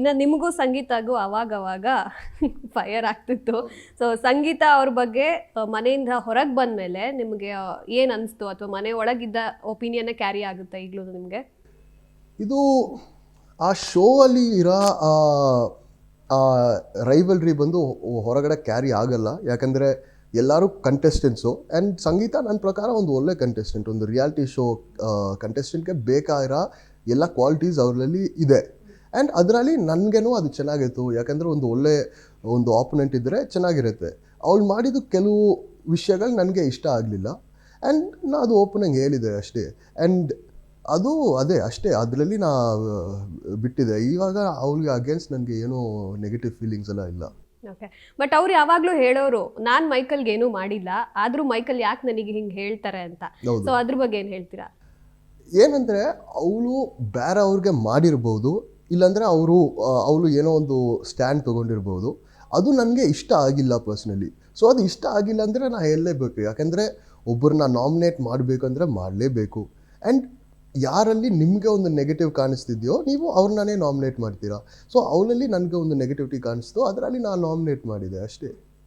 ಇನ್ನು ನಿಮಗೂ ಸಂಗೀತಗೂ ಅವಾಗವಾಗ ಅವಾಗ ಫೈರ್ ಆಗ್ತಿತ್ತು. ಸೊ ಸಂಗೀತ ಅವ್ರ ಬಗ್ಗೆ ಮನೆಯಿಂದ ಹೊರಗೆ ಬಂದ ಮೇಲೆ ನಿಮಗೆ ಏನು ಅನಿಸ್ತು? ಅಥವಾ ಮನೆ ಒಳಗಿದ್ದ ಒಪಿನಿಯನ್ನೇ ಕ್ಯಾರಿ ಆಗುತ್ತೆ ಈಗಲೂ ನಿಮಗೆ? ಇದು, ಆ ಶೋ ಅಲ್ಲಿ ಇರೋ, ಆ ರೈವಲ್ರಿ ಬಂದು ಹೊರಗಡೆ ಕ್ಯಾರಿ ಆಗಲ್ಲ. ಯಾಕಂದರೆ ಎಲ್ಲರೂ ಕಂಟೆಸ್ಟೆಂಟ್ಸು ಆ್ಯಂಡ್ ಸಂಗೀತ ನನ್ನ ಪ್ರಕಾರ ಒಂದು ಒಳ್ಳೆ ಕಂಟೆಸ್ಟೆಂಟ್ ಒಂದು ರಿಯಾಲಿಟಿ ಶೋ ಕಂಟೆಸ್ಟೆಂಟ್ಗೆ ಬೇಕಾಗಿರೋ ಎಲ್ಲ ಕ್ವಾಲಿಟೀಸ್ ಅವರಲ್ಲಿ ಇದೆ. ಆ್ಯಂಡ್ ಅದರಲ್ಲಿ ನನಗೇನು ಅದು ಚೆನ್ನಾಗಿತ್ತು. ಯಾಕಂದರೆ ಒಂದು ಒಳ್ಳೆ ಒಂದು ಆಪೋನೆಂಟ್ ಇದ್ದರೆ ಚೆನ್ನಾಗಿರುತ್ತೆ. ಅವ್ಳು ಮಾಡಿದ ಕೆಲವು ವಿಷಯಗಳು ನನಗೆ ಇಷ್ಟ ಆಗಲಿಲ್ಲ. ಆ್ಯಂಡ್ ನಾ ಅದು ಓಪನಾಗಿ ಹೇಳಿದೆ ಅಷ್ಟೇ. ಆ್ಯಂಡ್ ಅದು ಅದೇ ಅಷ್ಟೇ. ಅದರಲ್ಲಿ ನಾ ಬಿಟ್ಟಿದೆ. ಇವಾಗ ಅವ್ಳಿಗೆ ಅಗೇನ್ಸ್ಟ್ ನನಗೆ ಏನೋ ನೆಗೆಟಿವ್ ಫೀಲಿಂಗ್ಸ್ ಎಲ್ಲ ಇಲ್ಲ. ಓಕೆ ಬಟ್ ಅವ್ರು ಯಾವಾಗಲೂ ಹೇಳೋರು ನಾನು ಮೈಕಲ್ಗೆ ಏನೂ ಮಾಡಿಲ್ಲ ಆದರೂ ಮೈಕಲ್ ಯಾಕೆ ನನಗೆ ಹಿಂಗೆ ಹೇಳ್ತಾರೆ ಅಂತ? ಸೊ ಅದ್ರ ಬಗ್ಗೆ ಏನು ಹೇಳ್ತೀರಾ? ಏನಂದರೆ ಅವಳು ಬೇರೆ ಅವ್ರಿಗೆ ಮಾಡಿರ್ಬೋದು. ಇಲ್ಲಾಂದರೆ ಅವರು ಅವಳು ಏನೋ ಒಂದು ಸ್ಟ್ಯಾಂಡ್ ತೊಗೊಂಡಿರ್ಬೋದು. ಅದು ನನಗೆ ಇಷ್ಟ ಆಗಿಲ್ಲ ಪರ್ಸ್ನಲಿ ಸೊ ಅದು ಇಷ್ಟ ಆಗಿಲ್ಲ ಅಂದರೆ ನಾ ಹೇಳಲೇಬೇಕು. ಯಾಕೆಂದರೆ ಒಬ್ಬರನ್ನ ನಾಮಿನೇಟ್ ಮಾಡಬೇಕಂದ್ರೆ ಮಾಡಲೇಬೇಕು. ಆ್ಯಂಡ್ ಯಾರಲ್ಲಿ ನಿಮಗೆ ಒಂದು ನೆಗೆಟಿವ್ ಕಾಣಿಸ್ತಿದೆಯೋ, ನೀವು ಅವ್ರನ್ನೇ ನಾಮಿನೇಟ್ ಮಾಡ್ತೀರಾ. ಸೊ ಅವಳಲ್ಲಿ ನನಗೆ ಒಂದು ನೆಗೆಟಿವಿಟಿ ಕಾಣಿಸ್ತು, ಅದರಲ್ಲಿ ನಾನು ನಾಮಿನೇಟ್ ಮಾಡಿದೆ ಅಷ್ಟೇ.